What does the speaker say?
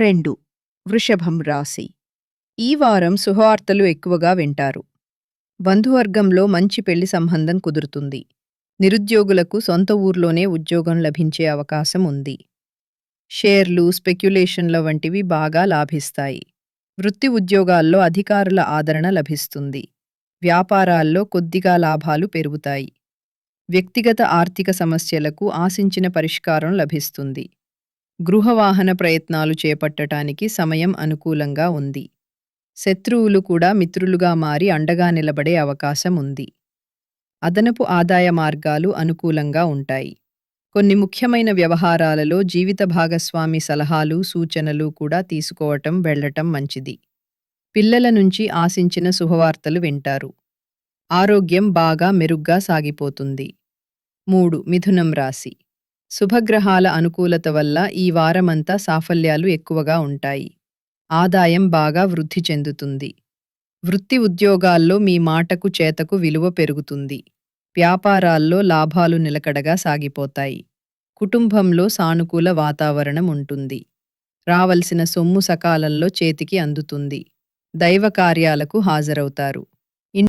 రెండు. వృషభం రాశి. ఈ వారం శుభవార్తలు ఎక్కువగా వింటారు. బంధువర్గంలో మంచి పెళ్ళి సంబంధం కుదురుతుంది. నిరుద్యోగులకు సొంత ఊర్లోనే ఉద్యోగం లభించే అవకాశం ఉంది. షేర్లు స్పెక్యులేషన్ల వంటివి బాగా లాభిస్తాయి. వృత్తి ఉద్యోగాల్లో అధికారుల ఆదరణ లభిస్తుంది. వ్యాపారాల్లో కొద్దిగా లాభాలు పెరుగుతాయి. వ్యక్తిగత ఆర్థిక సమస్యలకు ఆశించిన పరిష్కారం లభిస్తుంది. గృహవాహన ప్రయత్నాలు చేపట్టటానికి సమయం అనుకూలంగా ఉంది. శత్రువులు కూడా మిత్రులుగా మారి అండగా నిలబడే అవకాశం ఉంది. అదనపు ఆదాయ మార్గాలు అనుకూలంగా ఉంటాయి. కొన్ని ముఖ్యమైన వ్యవహారాలలో జీవిత భాగస్వామి సలహాలు సూచనలు కూడా తీసుకోవటం వెళ్ళటం మంచిది. పిల్లల నుంచి ఆశించిన శుభవార్తలు వింటారు. ఆరోగ్యం బాగా మెరుగ్గా సాగిపోతుంది. మూడు. మిథునం రాశి. శుభగ్రహాల అనుకూలత వల్ల ఈ వారమంతా సాఫల్యాలు ఎక్కువగా ఉంటాయి. ఆదాయం బాగా వృద్ధి చెందుతుంది. వృత్తి ఉద్యోగాల్లో మీ మాటకు చేతకు విలువ పెరుగుతుంది. వ్యాపారాల్లో లాభాలు నిలకడగా సాగిపోతాయి. కుటుంబంలో సానుకూల వాతావరణం ఉంటుంది. రావలసిన సొమ్ము సకాలంలో చేతికి అందుతుంది. దైవ కార్యాలకు హాజరవుతారు.